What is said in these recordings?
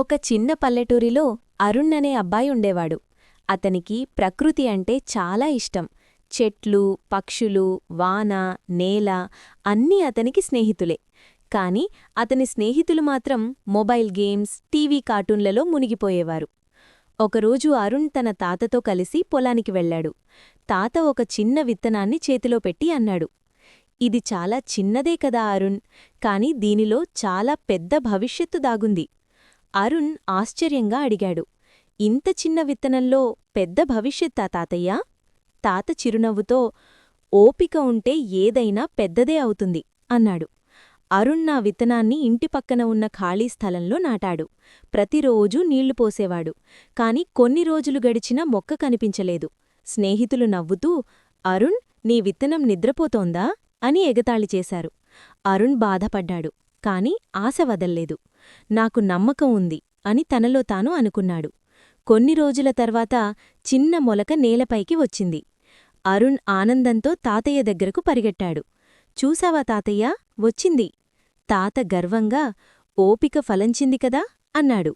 ఒక చిన్న పల్లెటూరిలో అరుణ్ అనే అబ్బాయి ఉండేవాడు. అతనికి ప్రకృతి అంటే చాలా ఇష్టం. చెట్లు పక్షులు వాన నేల అన్నీ అతనికి స్నేహితులే. కాని అతని స్నేహితులు మాత్రం మొబైల్ గేమ్స్ టీవీ కార్టూన్లలో మునిగిపోయేవారు. ఒకరోజు అరుణ్ తన తాతతో కలిసి పొలానికి వెళ్ళాడు తాత ఒక చిన్న విత్తనాన్ని చేతిలో పెట్టి అన్నాడు. ఇది చాలా చిన్నదే కదా అరుణ్ కాని దీనిలో చాలా పెద్ద భవిష్యత్తు దాగుంది. అరుణ్ ఆశ్చర్యంగా అడిగాడు. ఇంత చిన్న విత్తనంలో పెద్ద భవిష్యత్తా తాతయ్యా? తాత చిరునవ్వుతో ఓపిక ఉంటే ఏదైనా పెద్దదే అవుతుంది అన్నాడు. అరుణ్ నా విత్తనాన్ని ఇంటి పక్కన ఉన్న ఖాళీ స్థలంలో నాటాడు. ప్రతిరోజూ నీళ్ళు పోసేవాడు. కాని కొన్ని రోజులు గడిచినా మొక్క కనిపించలేదు. స్నేహితులు నవ్వుతూ అరుణ్ నీ విత్తనం నిద్రపోతోందా? అని ఎగతాళి చేశారు. అరుణ్ బాధపడ్డాడు. కాని ఆశ వదల్లేదు. నాకు నమ్మకం ఉంది అని తనలో తాను అనుకున్నాడు. కొన్ని రోజుల తర్వాత చిన్న మొలక నేలపైకి వచ్చింది. అరుణ్ ఆనందంతో తాతయ్య దగ్గరకు పరిగెట్టాడు. చూసావా తాతయ్య? వచ్చింది. తాత గర్వంగా ఓపిక ఫలంచింది కదా? అన్నాడు.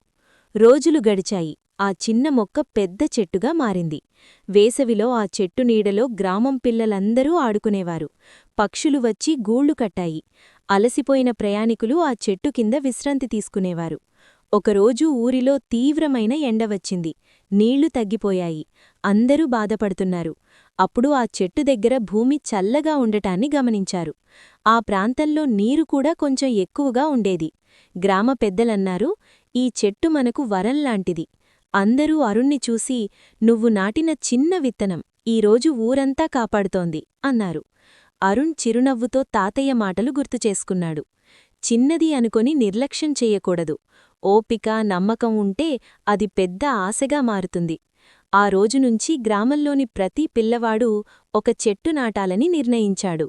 రోజులు గడిచాయి. ఆ చిన్న మొక్క పెద్ద చెట్టుగా మారింది. వేసవిలో ఆ చెట్టు నీడలో గ్రామం పిల్లలందరూ ఆడుకునేవారు. పక్షులు వచ్చి గూళ్ళు కట్టాయి. అలసిపోయిన ప్రయాణికులు ఆ చెట్టు కింద విశ్రాంతి తీసుకునేవారు. ఒకరోజు ఊరిలో తీవ్రమైన ఎండ వచ్చింది. నీళ్ళు తగ్గిపోయాయి. అందరూ బాధపడుతున్నారు. అప్పుడు ఆ చెట్టు దగ్గర భూమి చల్లగా ఉండటాన్ని గమనించారు. ఆ ప్రాంతంలో నీరు కూడా కొంచెం ఎక్కువగా ఉండేది. గ్రామ పెద్దలన్నారు ఈ చెట్టు మనకు వరంలాంటిది అందరూ అరుణ్ణి చూసి నువ్వు నాటిన చిన్న విత్తనం ఈరోజు ఊరంతా కాపాడుతోంది అన్నారు. అరుణ్ చిరునవ్వుతో తాతయ్య మాటలు గుర్తుచేసుకున్నాడు చిన్నది అనుకొని నిర్లక్ష్యం చెయ్యకూడదు ఓపిక నమ్మకం ఉంటే అది పెద్ద ఆశగా మారుతుంది. ఆ రోజునుంచి గ్రామంలోని ప్రతి పిల్లవాడూ ఒక చెట్టు నాటాలని నిర్ణయించాడు.